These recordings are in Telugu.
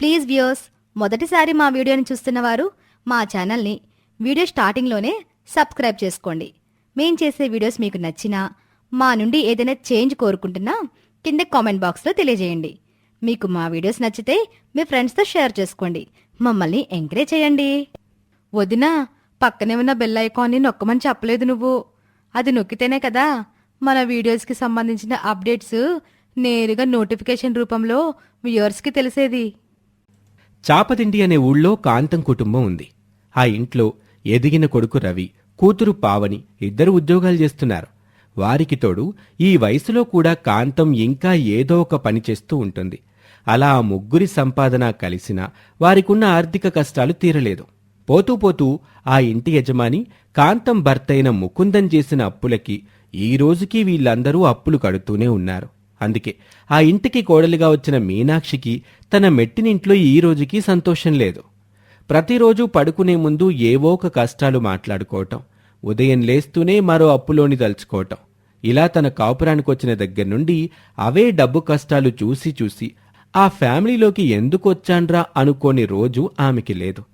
ప్లీజ్ వ్యూయర్స్ మొదటిసారి మా వీడియోని చూస్తున్నవారు మా ఛానల్ని వీడియో స్టార్టింగ్లోనే సబ్స్క్రైబ్ చేసుకోండి. మేం చేసే వీడియోస్ మీకు నచ్చినా మా నుండి ఏదైనా చేంజ్ కోరుకుంటున్నా కింద కామెంట్ బాక్స్లో తెలియజేయండి. మీకు మా వీడియోస్ నచ్చితే మీ ఫ్రెండ్స్తో షేర్ చేసుకోండి. మమ్మల్ని ఎంకరేజ్ చేయండి. వదినా పక్కనే ఉన్న బెల్ ఐకాన్ని నొక్కమని చెప్పలేదు నువ్వు. అది నొక్కితేనే కదా మన వీడియోస్కి సంబంధించిన అప్డేట్స్ నేరుగా నోటిఫికేషన్ రూపంలో వ్యూయర్స్కి తెలిసేది. చాపదిండి అనే ఊళ్ళో కాంతం కుటుంబం ఉంది. ఆ ఇంట్లో ఎదిగిన కొడుకు రవి కూతురు పావని ఇద్దరు ఉద్యోగాలు చేస్తున్నారు. వారికి తోడు ఈ వయసులో కూడా కాంతం ఇంకా ఏదో ఒక పని చేస్తూ ఉంటుంది. అలా ఆ ముగ్గురి సంపాదన కలిసినా వారికున్న ఆర్థిక కష్టాలు తీరలేదు. పోతూ పోతూ ఆ ఇంటి యజమాని కాంతం భర్తైన ముకుందం చేసిన అప్పులకి ఈ రోజుకి వీళ్ళందరూ అప్పులు కడుతూనే ఉన్నారు. అందుకే ఆ ఇంటికి కోడలిగా వచ్చిన మీనాక్షికి తన మెట్టినింట్లో ఈ రోజుకి సంతోషం లేదు. ప్రతిరోజు పడుకునే ముందు ఏవో ఒక కష్టాలు మాట్లాడుకోవటం ఉదయం లేస్తూనే మరో అప్పులోని తలుచుకోవటం. ఇలా తన కాపురానికి వచ్చిన దగ్గర నుండి అవే డబ్బు కష్టాలు చూసి చూసి ఆ ఫ్యామిలీలోకి ఎందుకు వచ్చాన్రా అనుకోని రోజు ఆమెకి లేదు.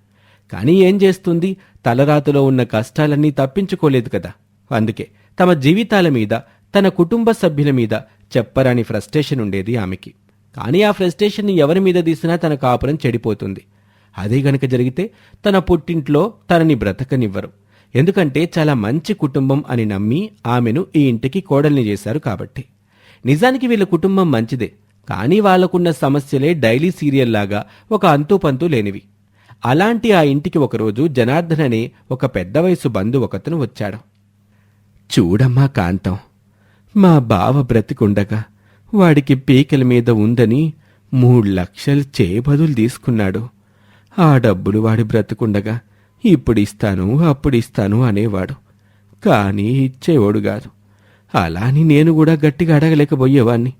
కానీ ఏం చేస్తుంది? తలరాతలో ఉన్న కష్టాలన్నీ తప్పించుకోలేదు కదా. అందుకే తమ జీవితాల మీద తన కుటుంబ సభ్యుల మీద చెప్పరాని ఫ్రస్ట్రేషన్ ఉండేది ఆమెకి. కానీ ఆ ఫ్రస్ట్రేషన్ని ఎవరి మీద తీసినా తన కాపురం చెడిపోతుంది. అదే గనక జరిగితే తన పుట్టింట్లో తనని బ్రతకనివ్వరు. ఎందుకంటే చాలా మంచి కుటుంబం అని నమ్మి ఆమెను ఈ ఇంటికి కోడల్ని చేశారు కాబట్టి. నిజానికి వీళ్ళ కుటుంబం మంచిదే కానీ వాళ్ళకున్న సమస్యలే డైలీ సీరియల్ లాగా ఒక అంతుపంతు లేనివి. అలాంటి ఆ ఇంటికి ఒకరోజు జనార్దన్ అనే ఒక పెద్ద వయసు బంధు ఒకతను వచ్చాడు. చూడమ్మా కాంతం మా బావ బ్రతికుండగా వాడికి పీకల మీద ఉందని మూడు లక్షలు చేబదులు తీసుకున్నాడు. ఆ డబ్బులు వాడి బ్రతికుండగా ఇప్పుడు ఇస్తాను అప్పుడు ఇస్తాను అనేవాడు. కానీ ఇచ్చేవాడు కాదు. అలా అని నేను కూడా గట్టిగా అడగలేకపోయేవాణ్ణి.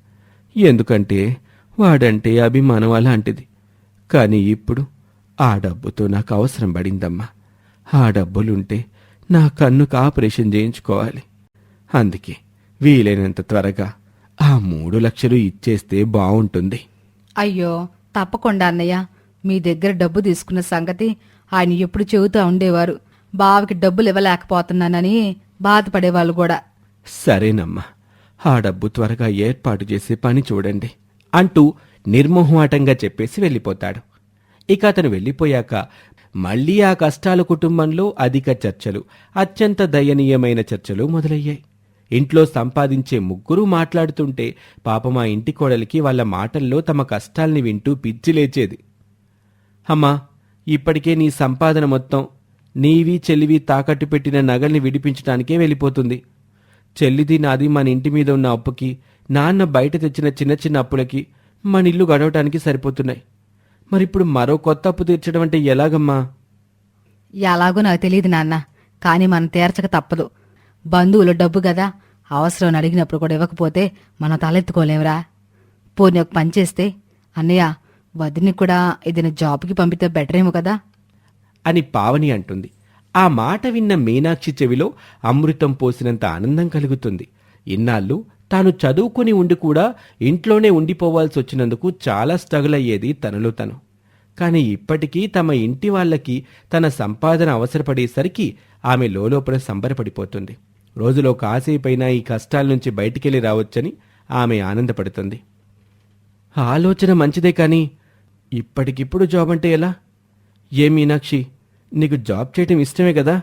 ఎందుకంటే వాడంటే అభిమానం అలాంటిది. కానీ ఇప్పుడు ఆ డబ్బుతో నాకు అవసరం పడిందమ్మా. ఆ డబ్బులుంటే నా కన్నుకు ఆపరేషన్ చేయించుకోవాలి. అందుకే వీలైనంత త్వరగా ఆ మూడు లక్షలు ఇచ్చేస్తే బావుంటుంది. అయ్యో తప్పకుండా అన్నయ్య. మీ దగ్గర డబ్బు తీసుకున్న సంగతి ఆయన ఎప్పుడు చెబుతూ ఉండేవారు. బావకి డబ్బులు ఇవ్వలేకపోతున్నానని బాధపడేవాళ్ళు కూడా. సరేనమ్మా ఆ డబ్బు త్వరగా ఏర్పాటు చేసే పని చూడండి అంటూ నిర్మోహమాటంగా చెప్పేసి వెళ్ళిపోతాడు. ఇక అతను వెళ్ళిపోయాక మళ్ళీ ఆ కష్టాల కుటుంబంలో అధిక చర్చలు అత్యంత దయనీయమైన చర్చలు మొదలయ్యాయి. ఇంట్లో సంపాదించే ముగ్గురు మాట్లాడుతుంటే పాపం ఆ ఇంటి కోడలికి వాళ్ళ మాటల్లో తమ కష్టాల్ని వింటూ పిచ్చి లేచేది. అమ్మా ఇప్పటికే నీ సంపాదన మొత్తం నీవి చెల్లివి తాకట్టు పెట్టిన నగల్ని విడిపించడానికే వెళ్ళిపోతుంది. చెల్లిది నాది మన ఇంటి మీద ఉన్న అప్పుకి నాన్న బయట తెచ్చిన చిన్న చిన్న అప్పులకి మన ఇల్లు గడవటానికి సరిపోతున్నాయి. మరిప్పుడు మరో కొత్త అప్పు తీర్చడం అంటే ఎలాగమ్మా? ఎలాగో నాకు తెలియదు నాన్న కానీ మనం తీర్చక తప్పదు. బంధువులు డబ్బు కదా? అవసరం అడిగినప్పుడు కూడా ఇవ్వకపోతే మనం తలెత్తుకోలేమురా. పోనీ ఒక పని చేస్తే అన్నయ్య వదిని కూడా ఏదైనా జాబ్కి పంపితే బెటర్ ఏమో కదా? అని పావని అంటుంది. ఆ మాట విన్న మీనాక్షి చెవిలో అమృతం పోసినంత ఆనందం కలుగుతుంది. ఇన్నాళ్ళు తాను చదువుకుని ఉండి కూడా ఇంట్లోనే ఉండిపోవాల్సి వచ్చినందుకు చాలా స్ట్రగుల్ అయ్యేది తనలో తను. కానీ ఇప్పటికీ తమ ఇంటి వాళ్ళకి తన సంపాదన అవసరపడేసరికి ఆమె లోపల సంబరపడిపోతుంది. రోజులో కాసేపైనా ఈ కష్టాల నుంచి బయటికెళ్ళి రావచ్చని ఆమె ఆనందపడుతుంది. ఆలోచన మంచిదే కానీ ఇప్పటికిప్పుడు జాబ్ అంటే ఎలా? ఏ మీనాక్షి నీకు జాబ్ చేయటం ఇష్టమే కదా?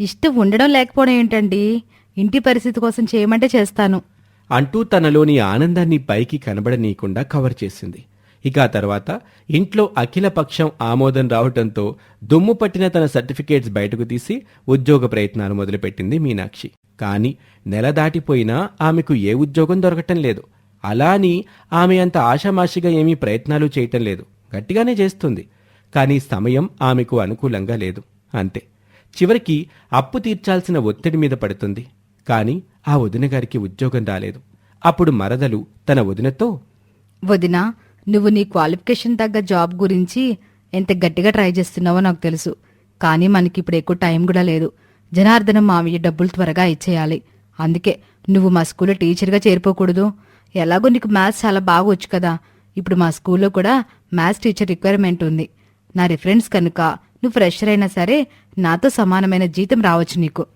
ఇష్టం ఉండడం లేకపోవడం ఏంటండి? ఇంటి పరిస్థితి కోసం చేయమంటే చేస్తాను. అంటూ తనలోని ఆనందాన్ని పైకి కనబడనీయకుండా కవర్ చేసింది. ఇక ఆ తర్వాత ఇంట్లో అఖిలపక్షం ఆమోదం రావటంతో దుమ్ము పట్టిన తన సర్టిఫికేట్స్ బయటకు తీసి ఉద్యోగ ప్రయత్నాలు మొదలుపెట్టింది మీనాక్షి. కానీ నెల దాటిపోయినా ఆమెకు ఏ ఉద్యోగం దొరకటం లేదు. అలా అని ఆమె అంత ఆషామాషిగా ఏమీ ప్రయత్నాలు చేయటం లేదు. గట్టిగానే చేస్తుంది. కానీ సమయం ఆమెకు అనుకూలంగా లేదు. అంతే. చివరికి అప్పు తీర్చాల్సిన ఒత్తిడి మీద పడుతుంది. కానీ ఆ వదిన గారికి ఉద్యోగం రాలేదు. అప్పుడు మరదలు తన వదినతో వదినా నువ్వు నీ క్వాలిఫికేషన్ తగ్గ జాబ్ గురించి ఎంత గట్టిగా ట్రై చేస్తున్నావో నాకు తెలుసు. కానీ మనకి ఇప్పుడు ఎక్కువ టైం కూడా లేదు. జనార్దనం మావయ్య డబ్బులు త్వరగా ఇచ్చేయాలి. అందుకే నువ్వు మా స్కూల్లో టీచర్గా చేరిపోకూడదు. ఎలాగో నీకు మ్యాథ్స్ చాలా బాగా వచ్చు కదా. ఇప్పుడు మా స్కూల్లో కూడా మ్యాథ్స్ టీచర్ రిక్వైర్మెంట్ ఉంది. నా రిఫరెన్స్ కనుక నువ్వు ఫ్రెషర్ అయినా సరే నాతో సమానమైన జీతం రావచ్చు నీకు.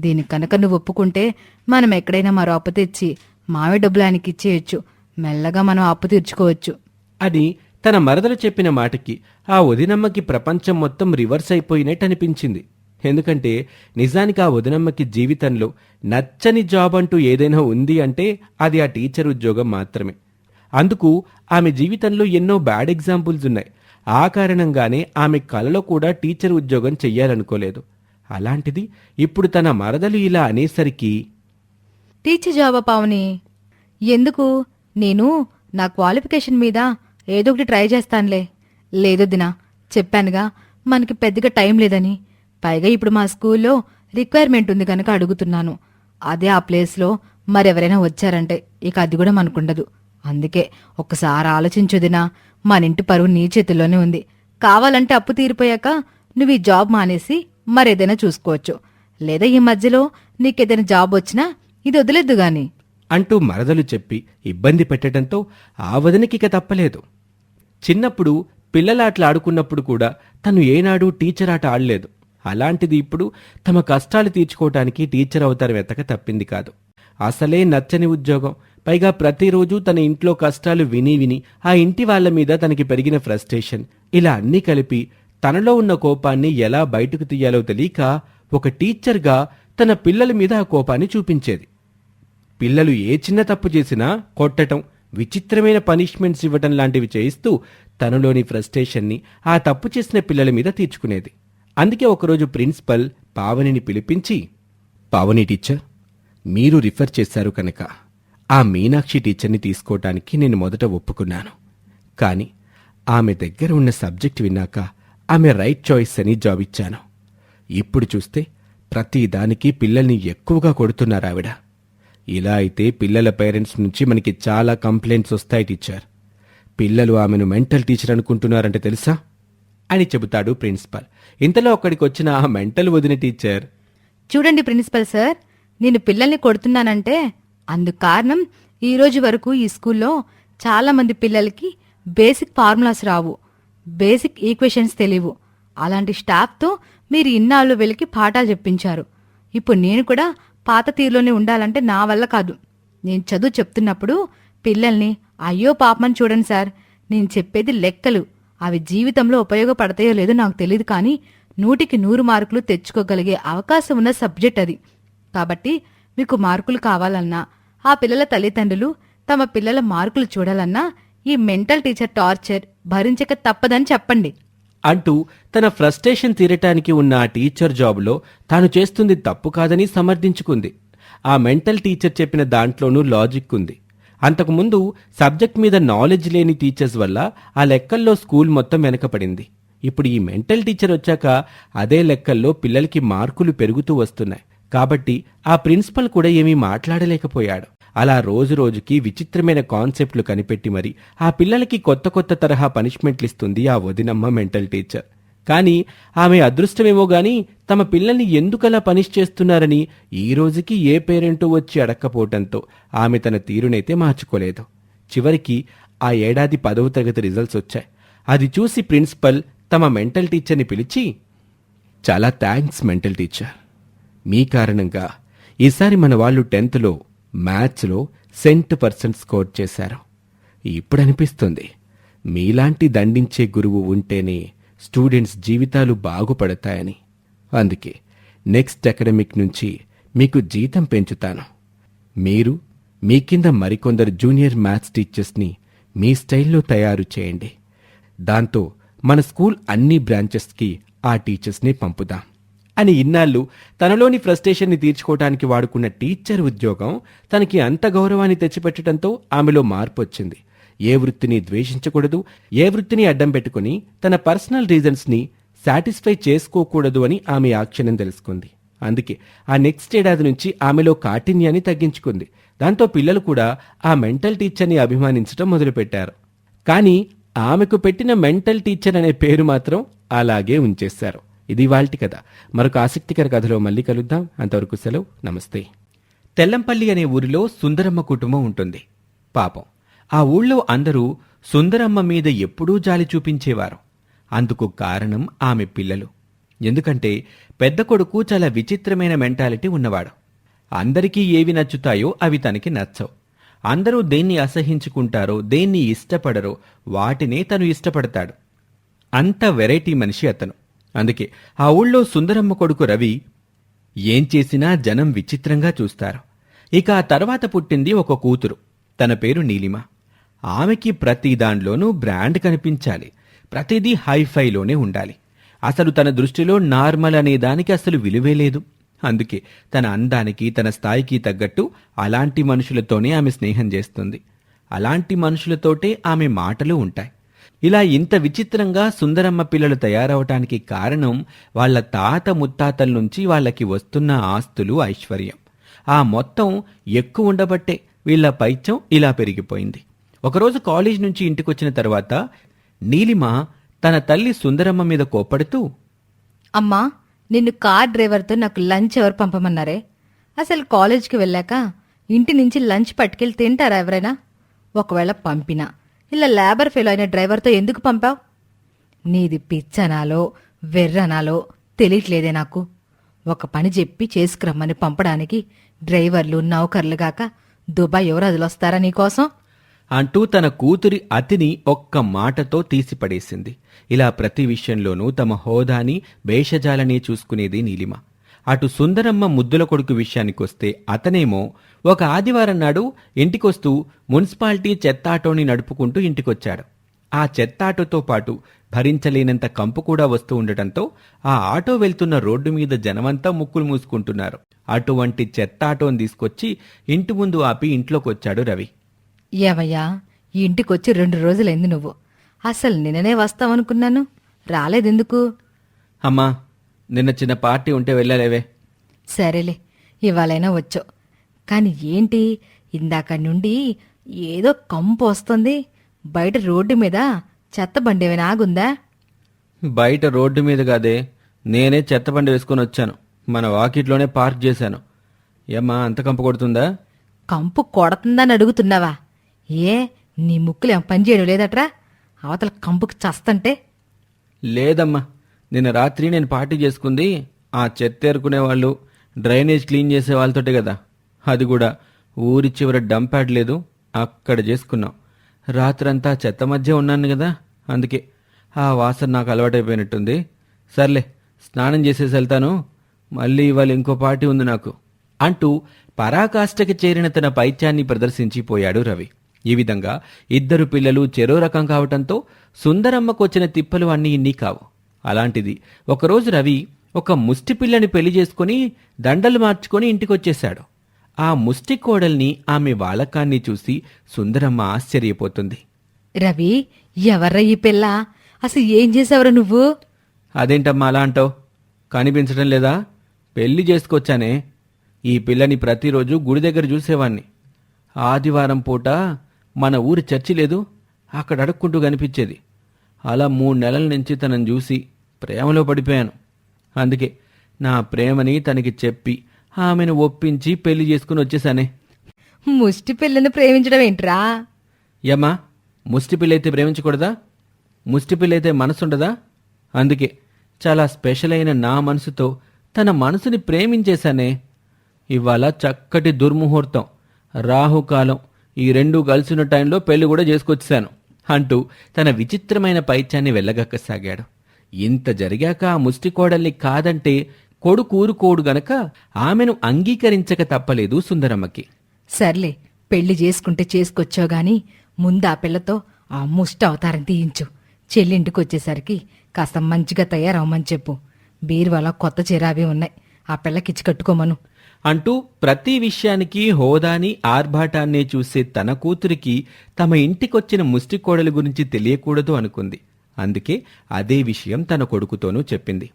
దీనికి కనుక నువ్వు ఒప్పుకుంటే మనం ఎక్కడైనా మరో అప్పు తెచ్చి మావి డబ్బులు ఆయనకి ఇచ్చేయచ్చు. మెల్లగా మనం అప్పు తీర్చుకోవచ్చు. అని తన మరదలు చెప్పిన మాటకి ఆ వదినమ్మకి ప్రపంచం మొత్తం రివర్స్ అయిపోయినట్టు అనిపించింది. ఎందుకంటే నిజానికి ఆ వదినమ్మకి జీవితంలో నచ్చని జాబ్ అంటూ ఏదైనా ఉంది అంటే అది ఆ టీచర్ ఉద్యోగం మాత్రమే. అందుకు ఆమె జీవితంలో ఎన్నో బ్యాడ్ ఎగ్జాంపుల్స్ ఉన్నాయి. ఆ కారణంగానే ఆమె కలలో కూడా టీచర్ ఉద్యోగం చెయ్యాలనుకోలేదు. అలాంటిది ఇప్పుడు తన మరదలు ఇలా అనేసరికి టీచర్ జాబా పావని ఎందుకు? నేను నా క్వాలిఫికేషన్ మీద ఏదో ఒకటి ట్రై చేస్తానులే. లేదు దినా చెప్పానుగా మనకి పెద్దగా టైం లేదని. పైగా ఇప్పుడు మా స్కూల్లో రిక్వైర్మెంట్ ఉంది కనుక అడుగుతున్నాను. అదే ఆ ప్లేస్లో మరెవరైనా వచ్చారంటే ఇక అది కూడా మనకుండదు. అందుకే ఒక్కసారి ఆలోచించొదినా మన ఇంటి పరువు నీ చేతుల్లోనే ఉంది. కావాలంటే అప్పు తీరిపోయాక నువ్వు ఈ జాబ్ మానేసి మరేదైనా చూసుకోవచ్చు. లేదా ఈ మధ్యలో నీకేదైనా జాబ్ వచ్చినా ఇది వదిలేద్దు గాని. అంటూ మరదలు చెప్పి ఇబ్బంది పెట్టడంతో ఆ వదినకి ఇక తప్పలేదు. చిన్నప్పుడు పిల్లలాటలు ఆడుకున్నప్పుడు కూడా తను ఏనాడు టీచర్ ఆట ఆడలేదు. అలాంటిది ఇప్పుడు తమ కష్టాలు తీర్చుకోవటానికి టీచర్ అవుతారు వెతక తప్పింది కాదు. అసలే నచ్చని ఉద్యోగం. పైగా ప్రతిరోజు తన ఇంట్లో కష్టాలు విని విని ఆ ఇంటి వాళ్ళ మీద తనకి పెరిగిన ఫ్రస్ట్రేషన్ ఇలా అన్నీ కలిపి తనలో ఉన్న కోపాన్ని ఎలా బయటకు తీయాలో తెలియక ఒక టీచర్గా తన పిల్లల మీద ఆ కోపాన్ని చూపించేది. పిల్లలు ఏ చిన్న తప్పు చేసినా కొట్టటం విచిత్రమైన పనిష్మెంట్స్ ఇవ్వటం లాంటివి చేయిస్తూ తనలోని ఫ్రస్ట్రేషన్ని ఆ తప్పు చేసిన పిల్లల మీద తీర్చుకునేది. అందుకే ఒకరోజు ప్రిన్సిపల్ పావనిని పిలిపించి పావని టీచర్ మీరు రిఫర్ చేశారు కనుక ఆ మీనాక్షి టీచర్ని తీసుకోవటానికి నేను మొదట ఒప్పుకున్నాను. కానీ ఆమె దగ్గర ఉన్న సబ్జెక్ట్ విన్నాక ఆమె రైట్ చాయిస్ అని జాబ్ ఇచ్చాను ఇప్పుడు చూస్తే ప్రతి దానికి పిల్లల్ని ఎక్కువగా కొడుతున్నారావిడ ఇలా అయితే పిల్లల పేరెంట్స్ నుంచి మనకి చాలా కంప్లైంట్స్ వస్తాయి టీచర్. పిల్లలు ఆమెను మెంటల్ టీచర్ అనుకుంటున్నారంటే తెలుసా? అని చెబుతాడు ప్రిన్సిపల్. ఇంతలో అక్కడికి వచ్చిన ఆ మెంటల్ వదిన టీచర్. చూడండి ప్రిన్సిపల్ సార్ నేను పిల్లల్ని కొడుతున్నానంటే అందుకు కారణం ఈ రోజు వరకు ఈ స్కూల్లో చాలా మంది పిల్లలకి బేసిక్ ఫార్ములాస్ రావు బేసిక్ ఈక్వేషన్స్ తెలియవు. అలాంటి స్టాఫ్తో మీరు ఇన్నాళ్ళు వెలికి పాఠాలు చెప్పించారు. ఇప్పుడు నేను కూడా పాత తీరులోనే ఉండాలంటే నా వల్ల కాదు. నేను చదువు చెప్తున్నప్పుడు పిల్లల్ని అయ్యో పాపమని చూడండి సార్ నేను చెప్పేది లెక్కలు. అవి జీవితంలో ఉపయోగపడతాయో లేదో నాకు తెలియదు కానీ నూటికి నూరు మార్కులు తెచ్చుకోగలిగే అవకాశం ఉన్న సబ్జెక్ట్ అది. కాబట్టి మీకు మార్కులు కావాలన్నా ఆ పిల్లల తల్లిదండ్రులు తమ పిల్లల మార్కులు చూడాలన్నా ఈ మెంటల్ టీచర్ టార్చర్ భరించక తప్పదని చెప్పండి. అంటూ తన ఫ్రస్ట్రేషన్ తీరటానికి ఉన్న ఆ టీచర్ జాబ్లో తాను చేస్తుంది తప్పు కాదని సమర్థించుకుంది. ఆ మెంటల్ టీచర్ చెప్పిన దాంట్లోనూ లాజిక్ ఉంది. అంతకుముందు సబ్జెక్ట్ మీద నాలెడ్జ్ లేని టీచర్స్ వల్ల ఆ లెక్కల్లో స్కూల్ మొత్తం వెనకపడింది. ఇప్పుడు ఈ మెంటల్ టీచర్ వచ్చాక అదే లెక్కల్లో పిల్లలకి మార్కులు పెరుగుతూ వస్తున్నాయి. కాబట్టి ఆ ప్రిన్సిపల్ కూడా ఏమీ మాట్లాడలేకపోయాడు. అలా రోజు రోజుకి విచిత్రమైన కాన్సెప్ట్లు కనిపెట్టి మరి ఆ పిల్లలకి కొత్త కొత్త తరహా పనిష్మెంట్లు ఇస్తుంది ఆ వదినమ్మ మెంటల్ టీచర్. కానీ ఆమె అదృష్టమేమో గాని తమ పిల్లల్ని ఎందుకలా పనిష్ చేస్తున్నారని ఈ రోజుకి ఏ పేరెంటూ వచ్చి అడక్కపోవటంతో ఆమె తన తీరునైతే మార్చుకోలేదు. చివరికి ఆ ఏడాది పదవ తరగతి రిజల్ట్స్ వచ్చాయి. అది చూసి ప్రిన్సిపల్ తమ మెంటల్ టీచర్ని పిలిచి చాలా థ్యాంక్స్ మెంటల్ టీచర్. మీ కారణంగా ఈసారి మన వాళ్ళు టెన్త్లో మ్యాథ్స్లో సెంట్ పర్సెంట్ స్కోర్ చేశారు. ఇప్పుడు అనిపిస్తుంది మీలాంటి దండించే గురువు ఉంటేనే స్టూడెంట్స్ జీవితాలు బాగుపడతాయని. అందుకే నెక్స్ట్ అకాడమిక్ నుంచి మీకు జీతం పెంచుతాను. మీరు మీ కింద మరికొందరు జూనియర్ మ్యాథ్స్ టీచర్స్ని మీ స్టైల్లో తయారు చేయండి. దాంతో మన స్కూల్ అన్ని బ్రాంచెస్కి ఆ టీచర్స్ని పంపుదాం. అని ఇన్నాళ్ళు తనలోని ఫ్రస్ట్రేషన్ని తీర్చుకోవటానికి వాడుకున్న టీచర్ ఉద్యోగం తనకి అంత గౌరవాన్ని తెచ్చిపెట్టడంతో ఆమెలో మార్పు వచ్చింది ఏ వృత్తిని ద్వేషించకూడదు ఏ వృత్తిని అడ్డం పెట్టుకుని తన పర్సనల్ రీజన్స్ని సాటిస్ఫై చేసుకోకూడదు అని ఆమె ఆ క్షణం తెలుసుకుంది. అందుకే ఆ నెక్స్ట్ ఏడాది నుంచి ఆమెలో కాఠిన్యాన్ని తగ్గించుకుంది. దాంతో పిల్లలు కూడా ఆ మెంటల్ టీచర్ని అభిమానించడం మొదలుపెట్టారు. కానీ ఆమెకు పెట్టిన మెంటల్ టీచర్ అనే పేరు మాత్రం అలాగే ఉంచేశారు. ఇది వాల్టి కథ. మరొక ఆసక్తికర కథలో మళ్ళీ కలుద్దాం. అంతవరకు సెలవు. నమస్తే. తెల్లంపల్లి అనే ఊరిలో సుందరమ్మ కుటుంబం ఉంటుంది. పాపం. ఆ ఊళ్ళో అందరూ సుందరమ్మ మీద ఎప్పుడూ జాలి చూపించేవారు. అందుకు కారణం ఆమె పిల్లలు. ఎందుకంటే పెద్ద కొడుకు చాలా విచిత్రమైన మెంటాలిటీ ఉన్నవాడు. అందరికీ ఏవి నచ్చుతాయో అవి తనకి నచ్చవు. అందరూ దేన్ని అసహించుకుంటారో దేన్ని ఇష్టపడరో వాటినే తను ఇష్టపడతాడు. అంత వెరైటీ మనిషి అతను. అందుకే ఆ ఊళ్ళో సుందరమ్మ కొడుకు రవి ఏం చేసినా జనం విచిత్రంగా చూస్తారు. ఇక ఆ తర్వాత పుట్టింది ఒక కూతురు. తన పేరు నీలిమ. ఆమెకి ప్రతి దాంట్లోనూ బ్రాండ్ కనిపించాలి. ప్రతిదీ హైఫైలోనే ఉండాలి. అసలు తన దృష్టిలో నార్మల్ అనే దానికి అసలు విలువే లేదు. అందుకే తన అందానికి తన స్థాయికి తగ్గట్టు అలాంటి మనుషులతోనే ఆమె స్నేహం చేస్తుంది. అలాంటి మనుషులతోటే ఆమె మాటలు ఉంటాయి. ఇలా ఇంత విచిత్రంగా సుందరమ్మ పిల్లలు తయారవటానికి కారణం వాళ్ళ తాత ముత్తాతల నుంచి వాళ్ళకి వస్తున్న ఆస్తులు ఐశ్వర్యం. ఆ మొత్తం ఎక్కువ ఉండబట్టే వీళ్ళ పైత్యం ఇలా పెరిగిపోయింది. ఒకరోజు కాలేజ్ నుంచి ఇంటికొచ్చిన తర్వాత నీలిమ తన తల్లి సుందరమ్మ మీద కోపడుతూ అమ్మా నిన్ను కార్ డ్రైవర్తో నాకు లంచ్ ఎవరు పంపమన్నారే? అసలు కాలేజ్కి వెళ్ళాక ఇంటి నుంచి లంచ్ పట్టుకెళ్ళి తింటారా ఎవరైనా? ఒకవేళ పంపినా. ఇలా లేబర్ ఫెయిల్ అయిన డ్రైవర్తో ఎందుకు పంపావు? నీది పిచ్చనాలో వెర్రనాలో తెలియట్లేదే నాకు. ఒక పని చెప్పి చేసుకురమ్మని పంపడానికి డ్రైవర్లు నౌకర్లుగాక దుబాయ్ ఎవరు అదిలొస్తారా నీకోసం? అంటూ తన కూతురి అతిని ఒక్క మాటతో తీసిపడేసింది. ఇలా ప్రతి విషయంలోనూ తమ హోదాని భేషజాలని చూసుకునేది నీలిమ. అటు సుందరమ్మ ముద్దుల కొడుకు విషయానికొస్తే అతనేమో ఒక ఆదివారం నాడు ఇంటికొస్తూ మున్సిపాలిటీ చెత్తాటోని నడుపుకుంటూ ఇంటికొచ్చాడు. ఆ చెత్తాటోతో పాటు భరించలేనంత కంపు కూడా వస్తూ ఉండటంతో ఆ ఆటో వెళ్తున్న రోడ్డు మీద జనమంతా ముక్కులు మూసుకుంటున్నారు. అటువంటి చెత్తాటోని తీసుకొచ్చి ఇంటి ముందు ఆపి ఇంట్లోకొచ్చాడు రవి. ఏమయ్యా ఈ ఇంటికొచ్చి రెండు రోజులైంది నువ్వు. అసలు నిన్ననే వస్తావనుకున్నాను. రాలేదెందుకు? అమ్మా నిన్న చిన్న పార్టీ ఉంటే వెళ్ళలేవే. సరేలే ఇవాళైనా వచ్చావు కానీ ఏంటి ఇందాక నుండి ఏదో కంపు వస్తుంది. బయట రోడ్డు మీద చెత్త బండి ఏమైనా ఆగుందా? బయట రోడ్డు మీద కాదే నేనే చెత్తబండి వేసుకొని వచ్చాను. మన వాకిట్లోనే పార్క్ చేశాను. ఏమ్మా అంత కంప కొడుతుందా? కంపు కొడుతుందని అడుగుతున్నావా? ఏ నీ ముక్కులు ఏం పని చేయడం లేదట్రా? అవతల కంపుకి చస్తంటే? లేదమ్మా నిన్న రాత్రి నేను పార్టీ చేసుకుంది ఆ చెత్త ఏరుకునే వాళ్ళు డ్రైనేజ్ క్లీన్ చేసే వాళ్ళతోటే కదా. అది కూడా ఊరి చివర డంప్యాడ్ లేదు అక్కడ చేసుకున్నాం. రాత్రంతా చెత్త మధ్య ఉన్నాను కదా అందుకే ఆ వాసన నాకు అలవాటైపోయినట్టుంది. సర్లే స్నానం చేసేసి వెళ్తాను మళ్ళీ ఇవాళ ఇంకో పార్టీ ఉంది నాకు అంటూ పరాకాష్ఠకి చేరిన తన పైత్యాన్ని ప్రదర్శించిపోయాడు రవి. ఈ విధంగా ఇద్దరు పిల్లలు చెరో రకం కావటంతో సుందరమ్మకు వచ్చిన తిప్పలు అన్నీ ఇన్ని కావు. అలాంటిది. ఒకరోజు రవి ఒక ముష్టి పిల్లని పెళ్ళి చేసుకుని దండలు మార్చుకొని ఇంటికొచ్చేశాడు. ఆ ముష్టి కోడల్ని ఆమె వాలకాన్ని చూసి సుందరమ్మ ఆశ్చర్యపోతుంది. రవి ఎవర్రా ఈ పిల్ల? అసలు ఏం చేసావురా నువ్వు? అదేంటమ్మా అలా అంటావు? కనిపించడం లేదా? పెళ్ళి చేసుకొచ్చానే. ఈ పిల్లని ప్రతిరోజు గుడి దగ్గర చూసేవాణ్ణి. ఆదివారం పూట మన ఊరి చర్చి లేదు అక్కడ అడుక్కుంటూ కనిపించేది. అలా మూడు నెలల నుంచి తనని చూసి ప్రేమలో పడిపోయాను. అందుకే నా ప్రేమని తనకి చెప్పి ఆమెను ఒప్పించి పెళ్ళి చేసుకుని వచ్చేసానే ముష్టి పిల్లని ప్రేమించడం ఏంట్రా? యమ్మా ముష్టి పిల్లైతే ప్రేమించకూడదా? ముష్టి పిల్లైతే మనసుండదా? అందుకే చాలా స్పెషల్ అయిన నా మనసుతో తన మనసుని ప్రేమించేశానే. ఇవాళ చక్కటి దుర్ముహూర్తం. రాహుకాలం. ఈ రెండు కలిసిన టైంలో పెళ్ళి కూడా చేసుకొచ్చాను అంటూ తన విచిత్రమైన పైత్యాన్ని వెళ్ళగక్కసాగాడు. ఇంత జరిగాక ఆ ముష్టి కోడల్ని కాదంటే కొడుకు ఊరుకోడు గనక ఆమెను అంగీకరించక తప్పలేదు సుందరమ్మకి. సర్లే పెళ్ళి చేసుకుంటే చేసుకొచ్చావు గాని ముందు ఆ పిల్లతో ఆ ముష్టి అవతారం తీయించు. చెల్లింటికి వచ్చేసరికి కాస్త మంచిగా తయారవమని చెప్పు. బీరువాలో కొత్త చీర అవి ఉన్నాయి. ఆ పిల్లకిచ్చి కట్టుకోమను. అంటూ ప్రతి విషయానికి హోదాని ఆర్భాటాన్నే చూసే తన కూతురికి తమ ఇంటికొచ్చిన ముష్టికోడలి గురించి తెలియకూడదు అనుకుంది. అందుకే అదే విషయం తన కొడుకుతోనూ చెప్పింది.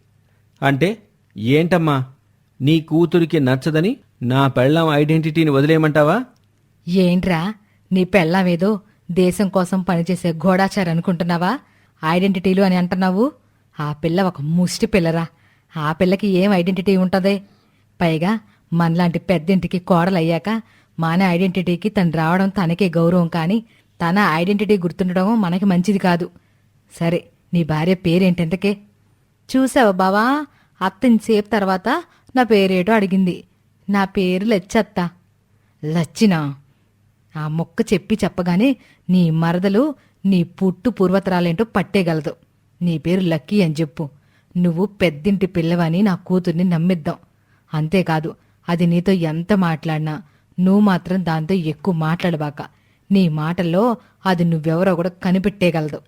అంటే ఏంటమ్మా? నీ కూతురికి నచ్చదని నా పెళ్ళాం ఐడెంటిటీని వదిలేయమంటావా? ఏంట్రా? నీ పెళ్ళామేదో దేశం కోసం పనిచేసే గోడాచారి అనుకుంటున్నావా? ఐడెంటిటీలు అని అంటున్నావు? ఆ పిల్ల ఒక ముష్టి పిల్లరా. ఆ పిల్లకి ఏం ఐడెంటిటీ ఉంటదే? పైగా మనలాంటి పెద్దింటికి కోడలయ్యాక మన ఐడెంటిటీకి తను రావడం తనకే గౌరవం కానీ తన ఐడెంటిటీ గుర్తుండడం మనకి మంచిది కాదు. సరే నీ భార్య పేరేంటెంతకే? చూసావా బావా? అత్త ఇంతసేపు తర్వాత నా పేరేటో అడిగింది. నా పేరు లచ్చత్త. లచ్చినా? ఆ మొక్క చెప్పి చెప్పగానే నీ మరదలు నీ పుట్టు పూర్వతరాలేంటో పట్టేగలదు. నీ పేరు లక్కీ అని చెప్పు. నువ్వు పెద్దింటి పిల్లవని నా కూతుర్ని నమ్మిద్దాం. అంతేకాదు అది నీతో ఎంత మాట్లాడినా నువ్వు మాత్రం దాంతో ఎక్కువ మాట్లాడబాక. నీ మాటల్లో అది నువ్వెవరో కూడా కనిపెట్టేగలదు.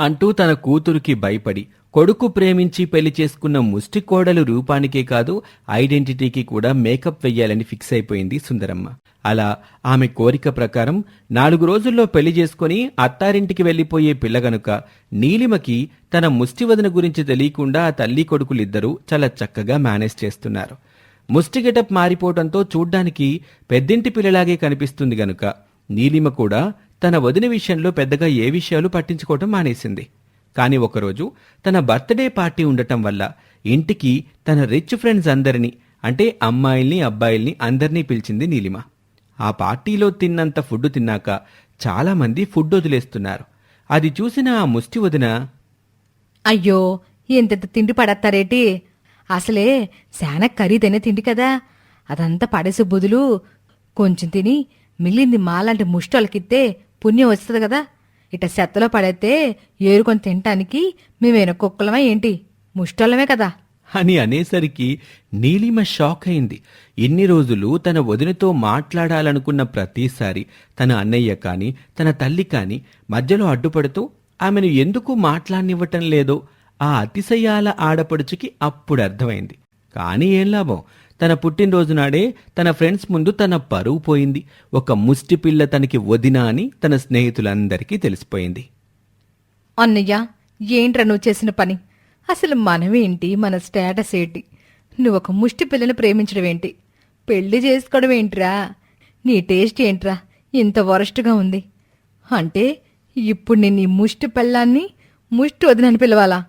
అంటూ తన కూతురికి భయపడి కొడుకు ప్రేమించి పెళ్ళి చేసుకున్న ముష్టి కోడలు రూపానికే కాదు ఐడెంటిటీకి కూడా మేకప్ వెయ్యాలని ఫిక్స్ అయిపోయింది సుందరమ్మ. అలా ఆమె కోరిక ప్రకారం నాలుగు రోజుల్లో పెళ్ళి చేసుకుని అత్తారింటికి వెళ్ళిపోయే పిల్ల గనుక నీలిమకి తన ముష్టివదన గురించి తెలియకుండా ఆ తల్లి కొడుకులిద్దరూ చాలా చక్కగా మేనేజ్ చేస్తున్నారు. ముష్టి గెటప్ మారిపోవడంతో చూడ్డానికి పెద్దింటి పిల్లలాగే కనిపిస్తుంది గనుక నీలిమ కూడా తన వదిన విషయంలో పెద్దగా ఏ విషయాలు పట్టించుకోవటం మానేసింది. కానీ ఒకరోజు తన బర్త్డే పార్టీ ఉండటం వల్ల ఇంటికి తన రిచ్ ఫ్రెండ్స్ అందరినీ అంటే అమ్మాయిల్ని అబ్బాయిల్ని అందరినీ పిలిచింది నీలిమ. ఆ పార్టీలో తిన్నంత ఫుడ్ తిన్నాక చాలామంది ఫుడ్ వదిలేస్తున్నారు. అది చూసిన ఆ ముష్టి వదిన అయ్యో ఎంత తిండి పడేస్తారేటి? అసలే శాన ఖరీదైన తిండి కదా. అదంతా పడేసే బదులు కొంచెం తిని మిగిలింది మాలాంటి ముష్టోళ్ళకిస్తే పుణ్యం వస్తుంది కదా. ఇట చెత్తలో పడైతే ఏరుకొని తినటానికి మేమేన కుక్కలమా ఏంటి? ముష్టోళ్ళమే కదా. అని అనేసరికి నీలిమ షాక్ అయింది. ఇన్ని రోజులు తన వదినతో మాట్లాడాలనుకున్న ప్రతిసారి తన అన్నయ్య కాని తన తల్లి కాని మధ్యలో అడ్డుపడుతూ ఆమెను ఎందుకు మాట్లాడనివ్వటం లేదో? ఆ అతిశయాల ఆడపడుచుకి అప్పుడు అర్థమైంది. కానీ ఏం లాభం? తన పుట్టినరోజు నాడే తన ఫ్రెండ్స్ ముందు తన పరువు పోయింది. ఒక ముష్టి పిల్ల తనకి వదిన అని తన స్నేహితులందరికీ తెలిసిపోయింది. అన్నయ్య ఏంట్రా నువ్వు చేసిన పని? అసలు మనమేంటి? మన స్టేటస్ ఏంటి? నువ్వు ఒక ముష్టి పిల్లని ప్రేమించడం ఏంటి పెళ్ళి చేసుకోవడం ఏంట్రా నీ టేస్ట్ ఏంట్రా? ఇంత వరస్ట్గా ఉంది. అంటే ఇప్పుడు నేను ఈ ముష్టి పిల్లాన్ని ముష్టి వదినని పిలవాలా?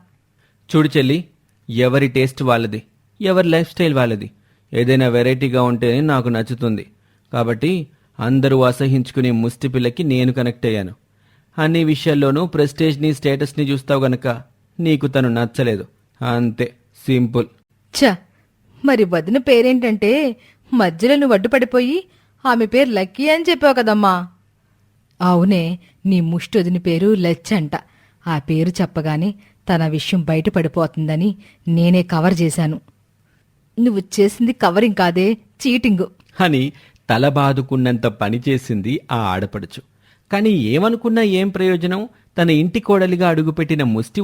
చూడు చెల్లి ఎవరి టేస్ట్ వాళ్ళది? ఎవరి లైఫ్ స్టైల్ వాళ్ళది? ఏదైనా వెరైటీగా ఉంటేనే నాకు నచ్చుతుంది. కాబట్టి అందరూ అసహించుకునే ముష్టి పిల్లకి నేను కనెక్ట్ అయ్యాను. అన్ని విషయాల్లోనూ ప్రెస్టేజ్ని స్టేటస్ని చూస్తావు గనక నీకు తను నచ్చలేదు. అంతే. సింపుల్. చ మరి వదిన పేరేంటంటే మధ్యలో నువ్వు అడ్డుపడిపోయి ఆమె పేరు లక్కీ అని చెప్పావు కదమ్మా. అవునే నీ ముష్టొదిని పేరు లచ్చంట ఆ పేరు చెప్పగానే తన విషయం బయటపడిపోతుందని నేనే కవర్ చేశాను. నువ్వు చేసింది కవరింగ్ కాదే చీటింగు. అని తల బాదుకున్నంత పని చేసింది ఆ ఆడపడుచు. కానీ ఏమనుకున్నా ఏం ప్రయోజనం? తన ఇంటి కోడలిగా అడుగుపెట్టిన ముష్టి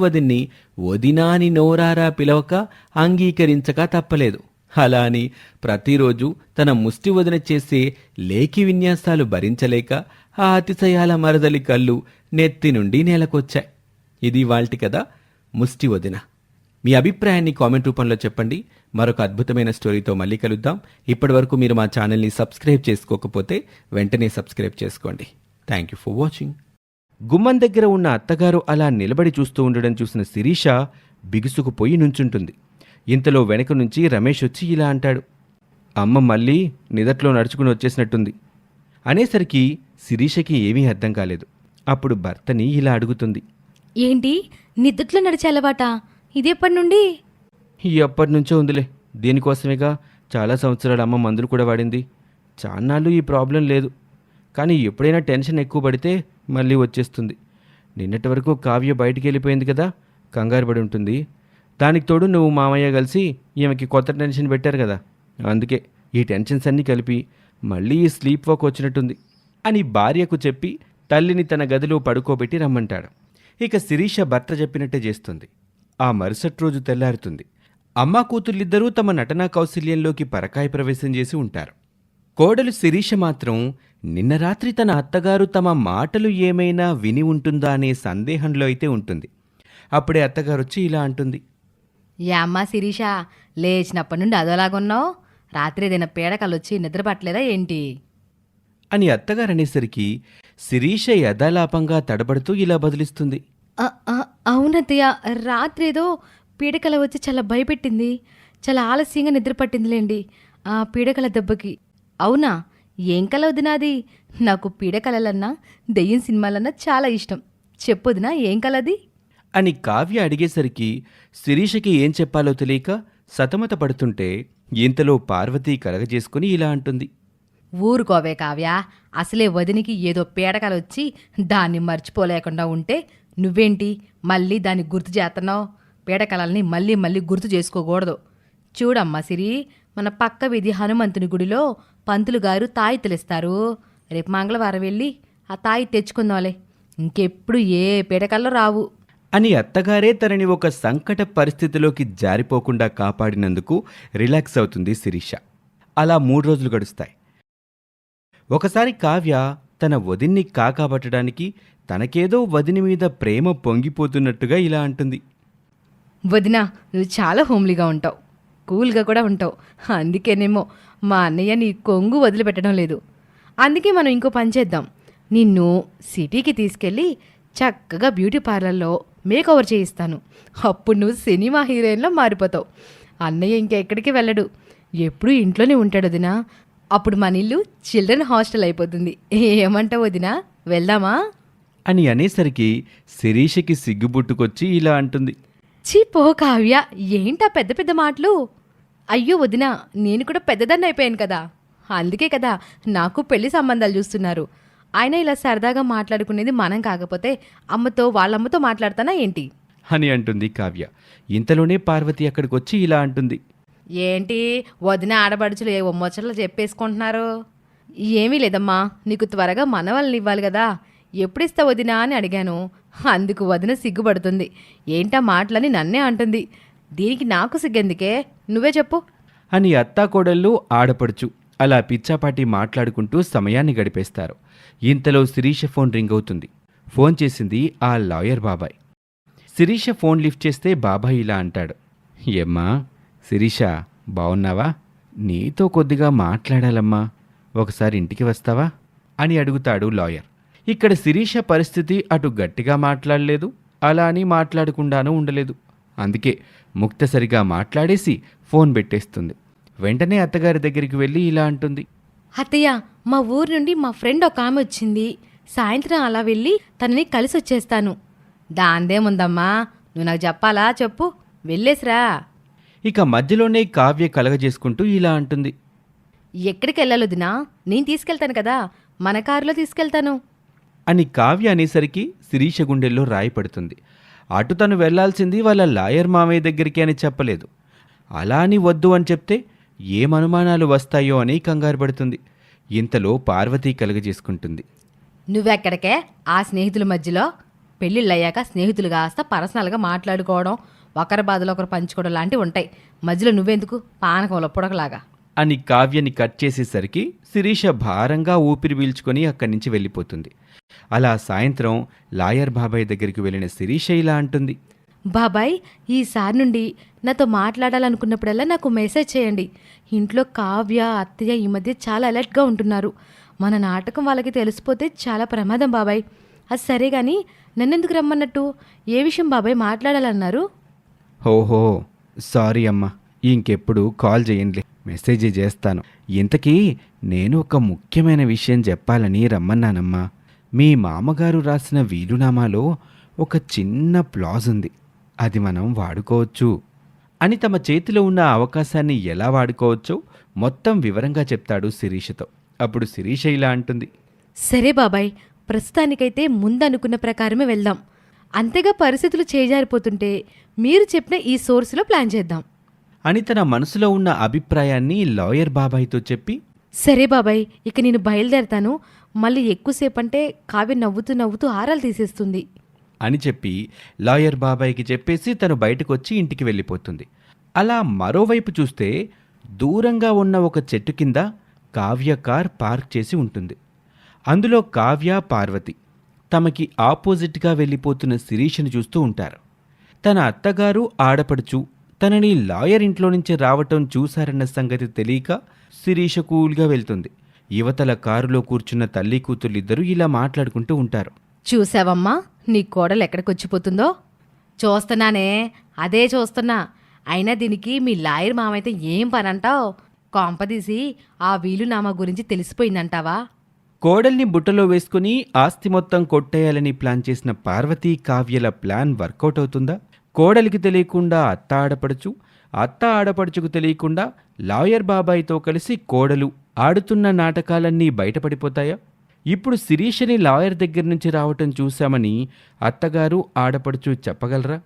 వదినాని నోరారా పిలవక అంగీకరించక తప్పలేదు. అలా అని ప్రతిరోజు తన ముష్టివదిన చేసే లేఖి విన్యాసాలు భరించలేక ఆ అతిశయాల మరదలి కళ్ళు నెత్తి నుండి నేలకొచ్చాయి. ఇది వాల్టి కదా ముష్టివదిన. మీ అభిప్రాయాన్ని కామెంట్ రూపంలో చెప్పండి. మరొక అద్భుతమైన స్టోరీతో మళ్ళీ కలుద్దాం. ఇప్పటివరకు మీరు మా ఛానల్ని సబ్స్క్రైబ్ చేసుకోకపోతే వెంటనే సబ్స్క్రైబ్ చేసుకోండి. థ్యాంక్ యూ ఫర్ వాచింగ్ గుమ్మం దగ్గర ఉన్న అత్తగారు అలా నిలబడి చూస్తూ ఉండడం చూసిన శిరీష బిగుసుకుపోయి నుంచుంటుంది. ఇంతలో వెనక నుంచి రమేష్ వచ్చి ఇలా అంటాడు. అమ్మ మళ్ళీ నిదట్లో నడుచుకుని వచ్చేసినట్టుంది. అనేసరికి శిరీషకి ఏమీ అర్థం కాలేదు. అప్పుడు భర్తని ఇలా అడుగుతుంది. ఏంటి? నిద్దుట్లో నడిచే అలవాటా? ఇదెప్పటి నుండి? ఎప్పటి నుంచో ఉందిలే. దీనికోసమేగా చాలా సంవత్సరాలు అమ్మ మందులు కూడా వాడింది. చాన్నాళ్ళు ఈ ప్రాబ్లం లేదు. కానీ ఎప్పుడైనా టెన్షన్ ఎక్కువ పడితే మళ్ళీ వచ్చేస్తుంది. నిన్నటి వరకు కావ్య బయటికి వెళ్ళిపోయింది కదా కంగారు పడి ఉంటుంది. దానికి తోడు నువ్వు మామయ్య కలిసి ఈమెకి కొత్త టెన్షన్ పెట్టారు కదా. అందుకే ఈ టెన్షన్స్ అన్నీ కలిపి మళ్ళీ ఈ స్లీప్ వాక్ వచ్చినట్టుంది అని భార్యకు చెప్పి తల్లిని తన గదిలో పడుకోబెట్టి రమ్మంటాడు. ఇక శిరీష భర్త చెప్పినట్టే చేస్తుంది. ఆ మరుసటి రోజు తెల్లారుతుంది. అమ్మా కూతుళ్ళిద్దరూ తమ నటనా కౌశల్యంలోకి పరకాయ ప్రవేశం చేసి ఉంటారు. కోడలు శిరీష మాత్రం నిన్న రాత్రి తన అత్తగారు తమ మాటలు ఏమైనా విని ఉంటుందా అనే సందేహంలో అయితే ఉంటుంది. అప్పుడే అత్తగారు వచ్చి ఇలా అంటుంది. ఏ అమ్మా శిరీష లేచినప్పటి నుండి అదోలాగున్నావు రాత్రి ఏదైనా పీడకలు వచ్చి నిద్ర పట్టలేదా ఏంటి? అని అత్తగారు అనేసరికి శిరీష యథాలాపంగా తడబడుతూ ఇలా బదిలిస్తుంది. అవునత్తయ్య రాత్రి ఏదో పీడకల వచ్చి చాలా భయపెట్టింది. చాలా ఆలస్యంగా నిద్ర పట్టిందిలేండి ఆ పీడకల దెబ్బకి. అవునా? ఏం కల వదినాది నాకు పీడకలలన్నా దెయ్యం సినిమాలన్నా చాలా ఇష్టం. చెప్పొదినా ఏం కలది అని కావ్య అడిగేసరికి శిరీషకి ఏం చెప్పాలో తెలియక సతమత పడుతుంటే ఇంతలో పార్వతి కలగజేసుకుని ఇలా అంటుంది. ఊరుకోవే కావ్య అసలే వదినికి ఏదో పీడకలొచ్చి దాన్ని మర్చిపోలేకుండా ఉంటే నువ్వేంటి మళ్ళీ దాన్ని గుర్తు చేస్తున్నావు పీడకలల్ని మళ్ళీ మళ్ళీ గుర్తు చేసుకోకూడదు. చూడమ్మా సిరి మన పక్క విధి హనుమంతుని గుడిలో పంతులు గారు తాయిత్తులిస్తారు రేపు మంగళవారం వెళ్ళి ఆ తాయి తెచ్చుకుందాంలే. ఇంకెప్పుడు ఏ పీడకల్లో రావు. అని అత్తగారే తనని ఒక సంకట పరిస్థితిలోకి జారిపోకుండా కాపాడినందుకు రిలాక్స్ అవుతుంది శిరీష. అలా మూడు రోజులు గడుస్తాయి. ఒకసారి కావ్య తన వదిన్ని కాకాబట్టడానికి తనకేదో వదిన మీద ప్రేమ పొంగిపోతున్నట్టుగా ఇలా అంటుంది. వదినా నువ్వు చాలా హోమ్లీగా ఉంటావు. కూల్గా కూడా ఉంటావు. అందుకేనేమో మా అన్నయ్య నీ కొంగు వదిలిపెట్టడం లేదు. అందుకే మనం ఇంకో పని చేద్దాం. నిన్ను సిటీకి తీసుకెళ్ళి చక్కగా బ్యూటీ పార్లర్లో మేకఓవర్ చేయిస్తాను. అప్పుడు నువ్వు సినిమా హీరోయిన్లో మారిపోతావు. అన్నయ్య ఇంకెక్కడికి వెళ్ళడు. ఎప్పుడూ ఇంట్లోనే ఉంటాడు వదినా. అప్పుడు మన ఇల్లు చిల్డ్రన్ హాస్టల్ అయిపోతుంది. ఏమంటావు వదినా? వెళ్దామా? అని అనేసరికి శిరీషకి సిగ్గుబుట్టుకొచ్చి ఇలా అంటుంది. చీ పో కావ్య ఏంటా పెద్ద పెద్ద మాటలు? అయ్యో వదినా నేను కూడా పెద్దదాన్ని అయిపోయాను కదా. అందుకే కదా నాకు పెళ్ళి సంబంధాలు చూస్తున్నారు. ఆయన ఇలా సరదాగా మాట్లాడుకునేది మనం కాకపోతే అమ్మతో వాళ్ళమ్మతో మాట్లాడతానా ఏంటి? అని అంటుంది కావ్య. ఇంతలోనే పార్వతి అక్కడికి వచ్చి ఇలా అంటుంది. ఏంటి వదిన ఆడబడుచులు ఏ ముచ్చట్లు చెప్పేసుకుంటున్నారు? ఏమీ లేదమ్మా నీకు త్వరగా మనవల్ని ఇవ్వాలి కదా. ఎప్పుడు ఇస్తా వదినా అని అడిగాను. అందుకు వదిన సిగ్గుపడుతుంది. ఏంటా మాటలని నన్నే అంటుంది. దీనికి నాకు సిగ్గెందుకే? నువ్వే చెప్పు. అని అత్తాకోడళ్ళు ఆడపడుచు అలా పిచ్చాపాటి మాట్లాడుకుంటూ సమయాన్ని గడిపేస్తారు. ఇంతలో శిరీష ఫోన్ రింగ్ అవుతుంది. ఫోన్ చేసింది ఆ లాయర్ బాబాయ్. శిరీష ఫోన్ లిఫ్ట్ చేస్తే బాబాయ్ ఇలా అంటాడు. ఏమ్మా శిరీష బావున్నావా? నీతో కొద్దిగా మాట్లాడాలమ్మా. ఒకసారి ఇంటికి వస్తావా? అని అడుగుతాడు లాయర్. ఇక్కడ శిరీష పరిస్థితి అటు గట్టిగా మాట్లాడలేదు అలా అని మాట్లాడకుండానూ ఉండలేదు. అందుకే ముక్తసరిగా మాట్లాడేసి ఫోన్ పెట్టేస్తుంది. వెంటనే అత్తగారి దగ్గరికి వెళ్ళి ఇలా అంటుంది. అత్తయ్య మా ఊరు నుండి మా ఫ్రెండ్ ఒక ఆమె వచ్చింది. సాయంత్రం అలా వెళ్ళి తనని కలిసి వచ్చేస్తాను. దాందేముందమ్మా నువ్వు నాకు చెప్పాలా చెప్పు వెళ్ళేసిరా. ఇక మధ్యలోనే కావ్య కలగజేసుకుంటూ ఇలా అంటుంది. ఎక్కడికి వెళ్ళాలొదినా నేను తీసుకెళ్తాను కదా మన కారులో తీసుకెళ్తాను. అని కావ్య అనేసరికి శిరీష గుండెల్లో రాయి పడుతుంది. అటు తను వెళ్ళాల్సింది వాళ్ళ లాయర్ మామయ్య దగ్గరికి అని చెప్పలేదు. అలా అని వద్దు అని చెప్తే ఏం అనుమానాలు వస్తాయో అని కంగారు పడుతుంది. ఇంతలో పార్వతి కలుగజేసుకుంటుంది నువ్వెక్కడికే? ఆ స్నేహితుల మధ్యలో? పెళ్ళిళ్ళయ్యాక స్నేహితులు కాస్త పర్సనల్గా మాట్లాడుకోవడం ఒకరి బాధలు ఒకరు పంచుకోవడం లాంటివి ఉంటాయి. మధ్యలో నువ్వెందుకు? పానకంలో పుడకలాగా. అని కావ్యని కట్ చేసేసరికి శిరీష భారంగా ఊపిరి పీల్చుకొని అక్కడి నుంచి వెళ్ళిపోతుంది. అలా సాయంత్రం లాయర్ బాబాయ్ దగ్గరికి వెళ్ళిన శిరీష ఇలా అంటుంది. బాబాయ్ ఈసారి నుండి నాతో మాట్లాడాలనుకున్నప్పుడల్లా నాకు మెసేజ్ చేయండి. ఇంట్లో కావ్య అత్తయ్య ఈ మధ్య చాలా అలర్ట్గా ఉంటున్నారు. మన నాటకం వాళ్ళకి తెలిసిపోతే చాలా ప్రమాదం బాబాయ్. అది సరే కానీ నన్నెందుకు రమ్మన్నట్టు? ఏ విషయం బాబాయ్ మాట్లాడాలన్నారు? ఓహో సారీ అమ్మా ఇంకెప్పుడు కాల్ చేయండి. మెసేజ్ చేస్తాను. ఇంతకీ నేను ఒక ముఖ్యమైన విషయం చెప్పాలని రమ్మన్నానమ్మా. మీ మామగారు రాసిన వీలునామాలో ఒక చిన్న ప్లాజ్ ఉంది. అది మనం వాడుకోవచ్చు. అని తమ చేతిలో ఉన్న అవకాశాన్ని ఎలా వాడుకోవచ్చో మొత్తం వివరంగా చెప్తాడు శిరీషతో. అప్పుడు శిరీష ఇలా అంటుంది. సరే బాబాయ్ ప్రస్తుతానికైతే ముందనుకున్న ప్రకారమే వెళ్దాం. అంతేగా పరిస్థితులు చేజారిపోతుంటే మీరు చెప్పిన ఈ సోర్సులో ప్లాన్ చేద్దాం. అని తన మనసులో ఉన్న అభిప్రాయాన్ని లాయర్ బాబాయ్తో చెప్పి సరే బాబాయ్ ఇక నేను బయలుదేరతాను. మళ్ళీ ఎక్కువసేపు అంటే కావ్య నవ్వుతూ నవ్వుతూ ఆరాలు తీసేస్తుంది. అని చెప్పి లాయర్ బాబాయ్కి చెప్పేసి తను బయటకు వచ్చి ఇంటికి వెళ్ళిపోతుంది. అలా మరోవైపు చూస్తే దూరంగా ఉన్న ఒక చెట్టు కింద కావ్య కార్ పార్క్ చేసి ఉంటుంది. అందులో కావ్య పార్వతి తమకి ఆపోజిట్గా వెళ్ళిపోతున్న శిరీషను చూస్తూ ఉంటారు. తన అత్తగారు ఆడపడుచు తనని లాయర్ ఇంట్లో నుంచి రావటం చూశారన్న సంగతి తెలియక శిరీష కూల్గా వెళ్తుంది. యువతల కారులో కూర్చున్న తల్లి కూతుళ్ళిద్దరూ ఇలా మాట్లాడుకుంటూ ఉంటారు. చూసావమ్మా నీ కోడలు ఎక్కడికి వచ్చిపోతుందో చూస్తున్నానే అదే చూస్తున్నా. అయినా దీనికి మీ లాయర్ మామైతే ఏం పని అంటావు కొంపదీసి ఆ వీలునామా గురించి తెలిసిపోయిందంటావా? కోడల్ని బుట్టలో వేసుకుని ఆస్తి మొత్తం కొట్టేయాలని ప్లాన్ చేసిన పార్వతీ కావ్యల ప్లాన్ వర్కౌట్ అవుతుందా? కోడలికి తెలియకుండా అత్త ఆడపడుచు అత్త ఆడపడుచుకు తెలియకుండా లాయర్ బాబాయ్తో కలిసి కోడలు ఆడుతున్న నాటకాలన్నీ బయటపడిపోతాయా? ఇప్పుడు శిరీషని లాయర్ దగ్గర నుంచి రావటం చూశామని అత్తగారు ఆడపడుచు చెప్పగలరా?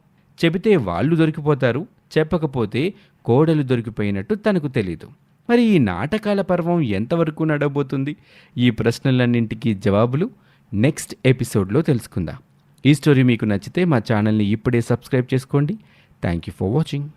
చెబితే వాళ్ళు దొరికిపోతారు చెప్పకపోతే కోడలు దొరికిపోయినట్టు తనకు తెలీదు. మరి ఈ నాటకాల పర్వం ఎంతవరకు నడవబోతుంది? ఈ ప్రశ్నలన్నింటికీ జవాబులు నెక్స్ట్ ఎపిసోడ్లో తెలుసుకుందాం. ఈ స్టోరీ మీకు నచ్చితే మా ఛానల్ని ఇప్పుడే సబ్స్క్రైబ్ చేసుకోండి. Thank you for watching